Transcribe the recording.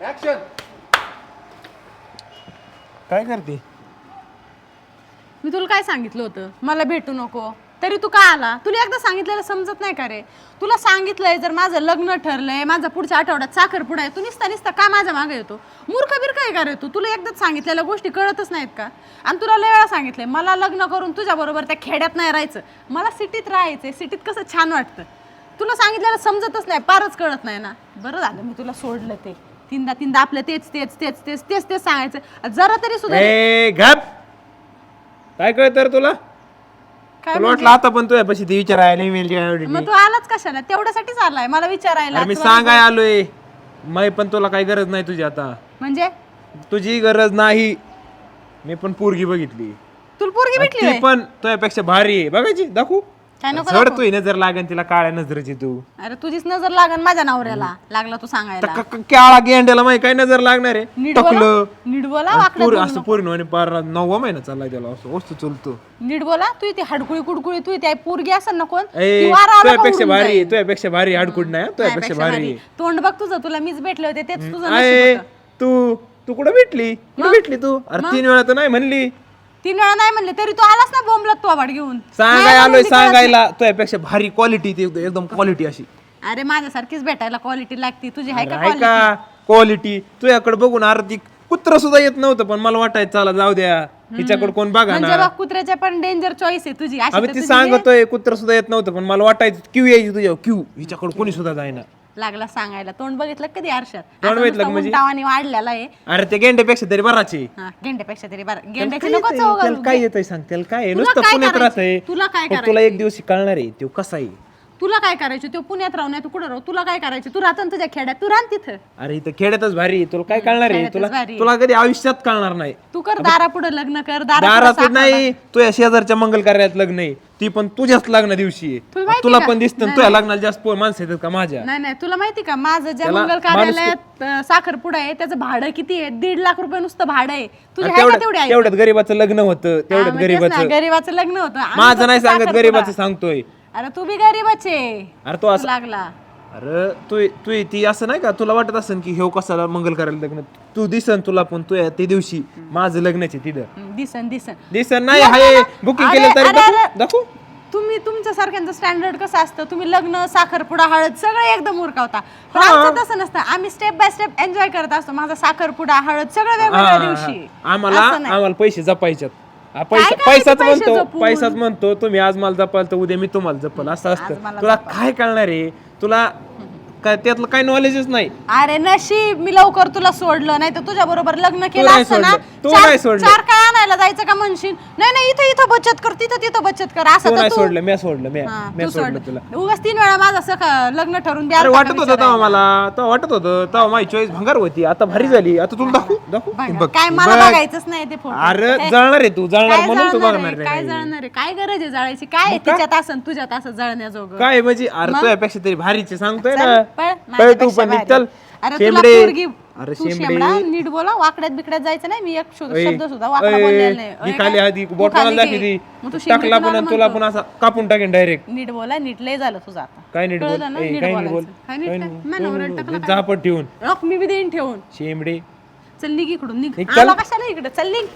Action काय करते? मी तुला काय सांगितलं होतं? मला भेटू नको. तरी तू का आला? तुला एकदा सांगितलेलं समजत नाही का रे? तुला सांगितलंय जर माझं लग्न ठरलंय माझा पुढच्या आठवड्यात साखरपुडा आहे तू निसता निसता का माझ्या मागे येतो? मूर्ख बिरक आहे का रे तू? तुला एकदाच सांगितलेल्या गोष्टी कळतच नाहीत का? आणि तुला लय वेळा सांगितलंय मला लग्न करून तुझ्या बरोबर त्या खेड्यात नाही राहायचं. मला सिटीत राहायचंय सिटीत कसं छान वाटतं? तुला सांगितलेलं समजतच नाही पारच कळत नाही ना. बरं झालं मी तुला सोडलं ते. तीनदा तीनदा आपलं तेच तेच तेच तेच तेच तेच सांगायचं. जरा तरी सुद्धा ए घाप काय कळत तर तुला? काय तुला वाटलं आता पण तुझ्या पशी ते विचारायला email मग तू आलाच कशाला? तेवढ्यासाठीच आलाय. मला विचारायला अरे मी सांगाय आलोय. मी पण तुला काही गरज नाही तुझी आता. म्हणजे? तुझी गरज नाही. मी पण पोरगी बघितली. तुला पोरगी भेटली ती होय? पण तुझ्यापेक्षा भारी आहे. बघायची दाखवू? काय नको तू नजर लागेल तिला काळ्या नजरेची तू. अरे तुझीच नजर लागन माझ्या नवऱ्याला. लागला तू सांगायला. क- क- काळा गेंड्याला माहिती काय नजर लागणार आहे? नीट बोला टकलं. नीट बोला वाकडं असं पूर्ण आणि पार नववा महिना चाललाय त्याला असं. वस्तू चलतो. नको. नीट बोला तू ती हडकुळी कुडकुळी तू ती पोरगी असेल ना कोण? ए ती वारा आला का तुझ्यापेक्षा उडून भारी जाईल. आहे, तुझ्यापेक्षा भारी हाडकुड नाही तुझ्यापेक्षा भारी. भारी. आहे. तोंड बघ तुझं तुला मीच भेटले होते तेच तुझं नशीब आहे होतं. तू तू कुठं भेटली? कुठं भेटली तू? अरे तीन वेळा तर नाही म्हणली. तीन वेळा नाही म्हणले तरी तू आलास ना बोंबलत तू आवाड घेऊन. सांगाय नाही आलोय कळत सांगायला तुझ्यापेक्षा भारी क्वालिटी एकदम क्वालिटी अशी. नाही. अरे माझ्यासारखीच भेटायला क्वालिटी लागती. तुझी आहे का आहे क्वालिटी का? क्वालिटी तुझ्याकडे बघून ती कुत्र सुद्धा येत नव्हतं पण मला वाटायचं चला जाऊ द्या. हिच्याकडे कोण बघा म्हणजे ना. बघ कुत्र्याच्या पण डेंजर चॉईस आहे तुझी. अशी तर ती तुझी सांगतोय कुत्र सुद्धा येत नव्हतं पण मला वाटायचं क्यू यायची तुझ्या क्यू हिच्याकडे कोणी सुद्धा जायना लागला सांगायला. तोंड बघितलं कधी आरशात? तोंड बघितलं का म्हणजे? उंटावानी वाढलेला आहे. अरे ते गेंड्यापेक्षा तरी बराचे हा, गेंड्यापेक्षा तरी बरं गेंड्याची काय नको त्याला. काय येतंय सांग? त्याला काय आहे? तुला नुसतं काय पुण्यात करायचं? राहतंय. तुला काय तुला एक दिवस कळणार आहे. तो कसा आहे? तुला काय करायचं? तू पुण्यात राहू नाही तू कुठं राहू? तुला काय करायचं? तू राहतो ना तुझ्या खेड्यात? तू राह तिथं. अरे इथं खेड्यातच भारी आहे. तुला काय कळणार आहे? खेड्यातच तुला भारी आहे. तुला कधी आयुष्यात कळणार नाही. तू कर दारा पुढे लग्न कर दारा दारात नाही तुझ्या शेजारच्या मंगल कार्यात लग्न आहे. ती पण तुझ्याच लग्न दिवशी आहे. तुला माहिती तुला का? पण दिसतं तुझ्या लग्नाला जास्त पोर माणसं येतात का माझ्या? नाही नाही तुला माहिती का? माझं ज्या त्याला मंगल कार्यालयात साखरपुडा आहे त्याचं भाडं किती आहे? दीड लाख रुपये नुसतं भाडं आहे. तुझ्या आणि आहे का तेवढ्यात तेवढी आहे तेवढ्यात गरीबाचं लग्न होतं तेवढ्यात गरीबाचं. गरीबाचं लग्न होतं. आम्ही माझं फक्त नाही सांगत साखरपुडा. गरीबाचं सांगतोय. अरे तू बी गरीबच आहे. अरे तो असं लागला. अरे तू तू ती असं नाही का? तुला वाटत असेल की ह्यो कसाला मंगल कार्यालय लग्न? तू दिसन तुला पण तू त्या दिवशी माझं लग्नाचे तिथं. दिसन दिसन. दिसन नाही हाय बुकिंग अरे, केलं तरी अरे, दाखवू अरे. दाखवू? तुम्ही तुमच्या सारख्यांचं स्टँडर्ड कसं असतं? तुम्ही लग्न साखरपुडा हळद सगळं एकदम उरकावता. पण आमचं तसं नसतं. आम्ही स्टेप बाय स्टेप एन्जॉय करत असतो. माझा साखरपुडा हळद सगळं वेगवेगळ्या दिवशी. आम्हाला असं नाही. आम्हाला पैसे जपायच्यात. हा, पैसा करायचं पैसाच पैसे म्हणतो जपून? पैसाच म्हणतो तुम्ही आज मला जपाल तर उद्या मी तुम्हाला जपल असं असतं. मला तुला काय कळणार आहे? तुला काय त्यातलं काही नॉलेजच नाही. अरे नशीब मी लवकर तुला सोडलं नाही तर तुझ्या बरोबर लग्न केलं नाही असतं ना? सोडलं. तू चार- नाही सोडलं. चार काय आणायला जायचं का म्हणशील? नाही नाही इथं इथं बचत कर तिथं तिथं बचत कर असं तू तर नाही तू सोडलं मी सोडलं मी हा, मी तू सोडलं तुला. सोडलं उगाच तीन वेळा माझं असं का- लग्न ठरून द्या अरे वाटत होतं तेव्हा मला तेव्हा वाटत होतं तेव्हा माझी चॉईस भंगार होती आता भारी झाली आता तुला दाखवू? दाखवू. बघ काय मला बघ. बघायच नाही ते फोटो. अरे जळणार आहे तू जळणार म्हणून तू बघणार? काय नाही जळणार आहे? काय गरज आहे जळायची? काय आहे तिच्यात असं तुझ्यात असं जळण्याजोगं? काय म्हणजे? अरे तुझ्यापेक्षा तरी भारीचे सांगतोय चल, ना पळ, पळ तू माझ्यापेक्षा पण भारी. चल अरे तुला शेंबडे. पोरगी अरे तू शेंबडे. शेंबडा नीट बोला वाकड्यात बिकड्यात जायचं नाही मी एक शब्द सुद्धा वाकडा बोललेला नाही. ही खाली काय? आधी तू बोटाला खाली दाखवी घे. ती. मग तू शेंबडी टाकला पण कुणाला आणि तुला? पण असा कापून टाकेन डायरेक्ट नीट बोला नीट लय झालं तुझं आता. काय नीट बोल? कळलं ना? ए, नीट काय नीट बोल? बोलायचं. काय नीट काय. टाकलं ठेवून रॉक मी बी देईन ठेवून. शेंबडे. चल निघ इकडून निघ. निघ, चल. आला कशाला इकडे? चल निघ.